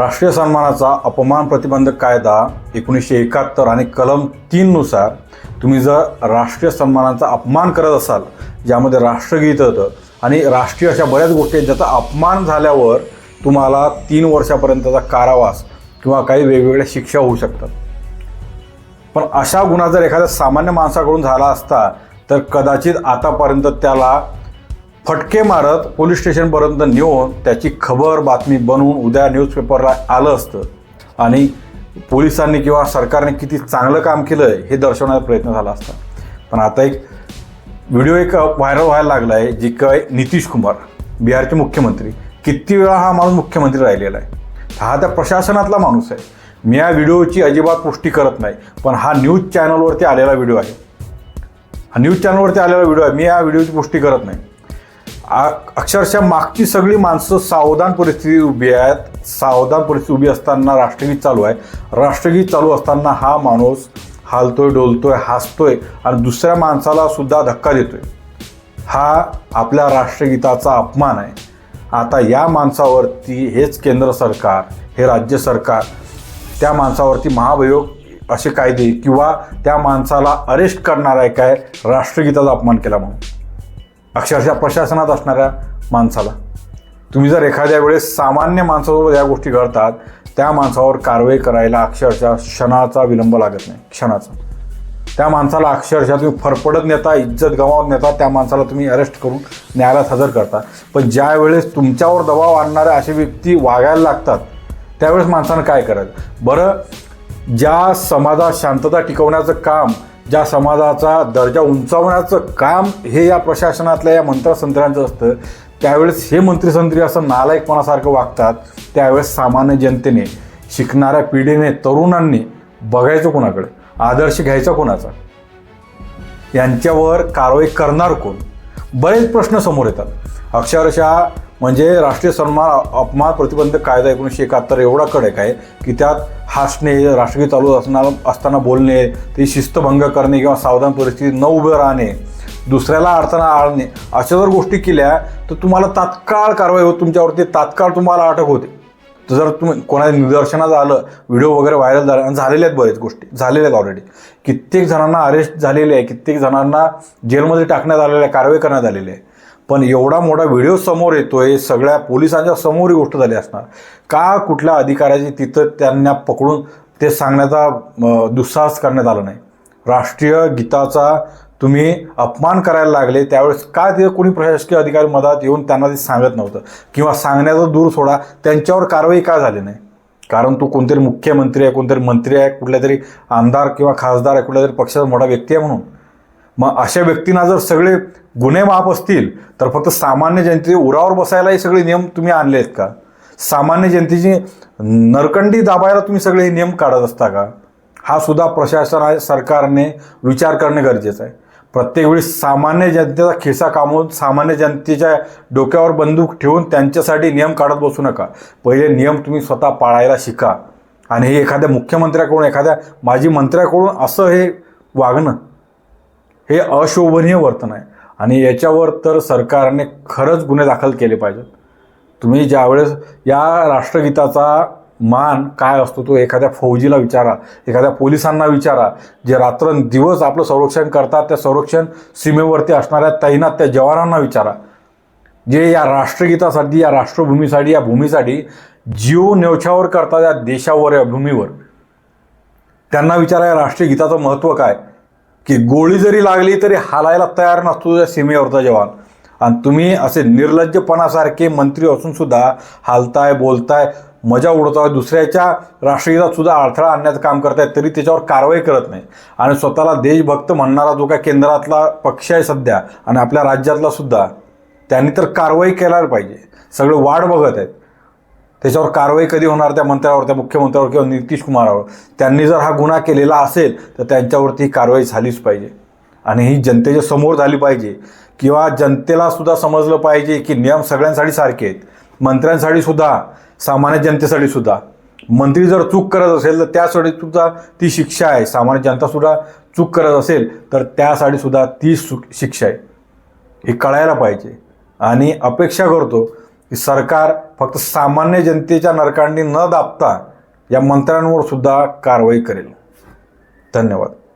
राष्ट्रीय सन्मानाचा अपमान प्रतिबंधक कायदा एकोणीसशे एकाहत्तर आणि कलम तीननुसार तुम्ही जर राष्ट्रीय सन्मानाचा अपमान करत असाल ज्यामध्ये राष्ट्रगीत होतं आणि राष्ट्रीय अशा बऱ्याच गोष्टी आहेत ज्याचा अपमान झाल्यावर तुम्हाला तीन वर्षापर्यंतचा कारावास किंवा काही वेगवेगळ्या शिक्षा होऊ शकतात. पण अशा गुन्हा जर एखाद्या सामान्य माणसाकडून झाला असता तर कदाचित आतापर्यंत त्याला फटके मारत पोलीस स्टेशनपर्यंत नेऊन त्याची खबर बातमी बनवून उद्या न्यूजपेपरला आलं असतं. आणि पोलिसांनी किंवा सरकारने किती चांगलं काम केलं आहे हे दर्शवण्याचा प्रयत्न झाला असता. पण आता एक व्हिडिओ एक व्हायरल व्हायला लागला आहे जी काय नितीश कुमार बिहारचे मुख्यमंत्री. किती वेळा हा माणूस मुख्यमंत्री राहिलेला आहे. हा त्या प्रशासनातला माणूस आहे. मी या व्हिडिओची अजिबात पुष्टी करत नाही पण हा न्यूज चॅनलवरती आलेला व्हिडिओ आहे. हा न्यूज चॅनलवरती आलेला व्हिडिओ आहे. मी या व्हिडिओची पुष्टी करत नाही. अक्षरशः मागची सगळी माणसं सावधान परिस्थिती उभी आहेत. सावधान परिस्थिती उभी असताना राष्ट्रगीत चालू आहे. राष्ट्रगीत चालू असताना हा माणूस हालतोय डोलतोय हसतोय आणि दुसऱ्या माणसाला सुद्धा धक्का देतोय. हा आपल्या राष्ट्रगीताचा अपमान आहे. आता या माणसावरती हेच केंद्र सरकार हे राज्य सरकार त्या माणसावरती महाभियोग असे कायदे किंवा त्या माणसाला अरेस्ट करणार आहे काय? राष्ट्रगीताचा अपमान केला म्हणून. अक्षरशः प्रशासनात असणाऱ्या माणसाला. तुम्ही जर एखाद्या वेळेस सामान्य माणसासोबत या गोष्टी घडतात त्या माणसावर कारवाई करायला अक्षरशः क्षणाचा विलंब लागत नाही क्षणाचा. त्या माणसाला अक्षरशः तुम्ही फरफडत नेता इज्जत गमावत नेता त्या माणसाला तुम्ही अरेस्ट करून न्यायालयात हजर करता. पण ज्या वेळेस तुमच्यावर दबाव आणणाऱ्या असे व्यक्ती वागायला लागतात त्यावेळेस माणसानं काय करायचं? बरं ज्या समाजात शांतता टिकवण्याचं काम ज्या समाजाचा दर्जा उंचावण्याचं काम हे या प्रशासनातल्या या मंत्रसंत्र्यांचं असतं त्यावेळेस हे मंत्रीसंत्री असं नालायकपणासारखं वागतात त्यावेळेस सामान्य जनतेने शिकणाऱ्या पिढीने तरुणांनी बघायचं कोणाकडे? आदर्श घ्यायचा कोणाचा? यांच्यावर कारवाई करणार कोण? बरेच प्रश्न समोर येतात. अक्षरशः म्हणजे राष्ट्रीय सन्मान अपमान प्रतिबंधक कायदा एकोणीसशे एकाहत्तर एवढा कडक आहे की त्यात हसणे राष्ट्रगीत चालू असणार असताना बोलणे ते शिस्तभंग करणे किंवा सावधान परिस्थितीत न उभं राहणे दुसऱ्याला अडचणा आणणे अशा जर गोष्टी केल्या तर तुम्हाला तात्काळ कारवाई होत तुमच्यावरती तात्काळ तुम्हाला अटक होते. तर जर तुम्ही कोणाच्या निदर्शनात आलं व्हिडिओ वगैरे व्हायरल झाला आणि झालेल्या आहेत बरेच गोष्टी झालेल्या आहेत ऑलरेडी कित्येक जणांना अरेस्ट झालेले आहे कित्येक जणांना जेलमध्ये टाकण्यात आलेलं आहे कारवाई करण्यात आलेली आहे. पण एवढा मोठा व्हिडिओ समोर येतोय सगळ्या पोलिसांच्या समोर ही गोष्ट झाली असणार. का कुठल्या अधिकाऱ्याची तिथं त्यांना पकडून ते सांगण्याचा दुस्साहस करण्यात आला नाही? राष्ट्रीय गीताचा तुम्ही अपमान करायला लागले त्यावेळेस का ते कोणी प्रशासकीय अधिकारी मदत येऊन त्यांना ते सांगत नव्हतं? किंवा सांगण्याचा दूर सोडा त्यांच्यावर कारवाई का झाली नाही? कारण तो कोणतरी मुख्यमंत्री आहे कोणतरी मंत्री आहे कुठल्या तरी आमदार किंवा खासदार आहे कुठल्या तरी पक्षाचा मोठा व्यक्ती आहे म्हणून. मग अशा व्यक्तींना जर सगळे गुन्हे माफ असतील तर फक्त सामान्य जनते उरावर बसायला हे सगळे नियम तुम्ही आणले आहेत का? सामान्य जनतेची नरकंडी दाबायला तुम्ही सगळे हे नियम काढत असता का? हा सुद्धा प्रशासन सरकारने विचार करणे गरजेचं आहे. प्रत्येक वेळी सामान्य जनतेचा खिसा कामवून सामान्य जनतेच्या डोक्यावर बंदूक ठेवून त्यांच्यासाठी नियम काढत बसू नका. पहिले नियम तुम्ही स्वतः पाळायला शिका. आणि हे एखाद्या मुख्यमंत्र्याकडून एखाद्या माजी मंत्र्याकडून असं हे वागणं हे अशोभनीय वर्तन आहे. आणि याच्यावर तर सरकारने खरंच गुन्हे दाखल केले पाहिजेत. तुम्ही ज्यावेळेस या राष्ट्रगीताचा मान काय असतो तो एखाद्या फौजीला विचारा एखाद्या पोलिसांना विचारा जे रात्रंदिवस आपलं संरक्षण करतात त्या संरक्षण सीमेवरती असणाऱ्या तैनात त्या जवानांना विचारा. जे या राष्ट्रगीतासाठी या राष्ट्रभूमीसाठी या भूमीसाठी जीव न्योछावर करतात या देशावर या भूमीवर. त्यांना विचारा या राष्ट्रीय गीताचं महत्त्व काय? की गोळी जरी लागली तरी हालायला तयार नसतो त्या सीमेवरचा जवान. आणि तुम्ही असे निर्लज्जपणासारखे मंत्री असून सुद्धा हालताय बोलताय मजा उडवताय दुसऱ्याच्या राष्ट्रगीतात सुद्धा अडथळा आणण्याचं काम करतायत तरी त्याच्यावर कारवाई करत नाही. आणि स्वतःला देशभक्त म्हणणारा जो काय केंद्रातला पक्ष आहे सध्या आणि आपल्या राज्यातला सुद्धा त्यांनी तर कारवाई केला पाहिजे. सगळं वाट बघत आहेत. त्याच्यावर कारवाई कधी होणार त्या मंत्र्यावर त्या मुख्यमंत्र्यावर किंवा नितीश कुमारावर? त्यांनी जर हा गुन्हा केलेला असेल तर त्यांच्यावरती कारवाई झालीच पाहिजे. आणि ही जनतेच्या समोर झाली पाहिजे. किंवा जनतेला सुद्धा समजलं पाहिजे की नियम सगळ्यांसाठी सारखे आहेत. मंत्र्यांसाठी सुद्धा सामान्य जनतेसाठी सुद्धा. मंत्री जर चूक करत असेल तर त्यासाठी सुद्धा ती शिक्षा आहे. सामान्य जनता सुद्धा चूक करत असेल तर त्यासाठी सुद्धा ती सु शिक्षा आहे. हे कळायला पाहिजे. आणि अपेक्षा करतो की सरकार फक्त सामान्य जनतेच्या नरकांडी न दाबता या मंत्र्यांवर सुद्धा कारवाई करेल. धन्यवाद.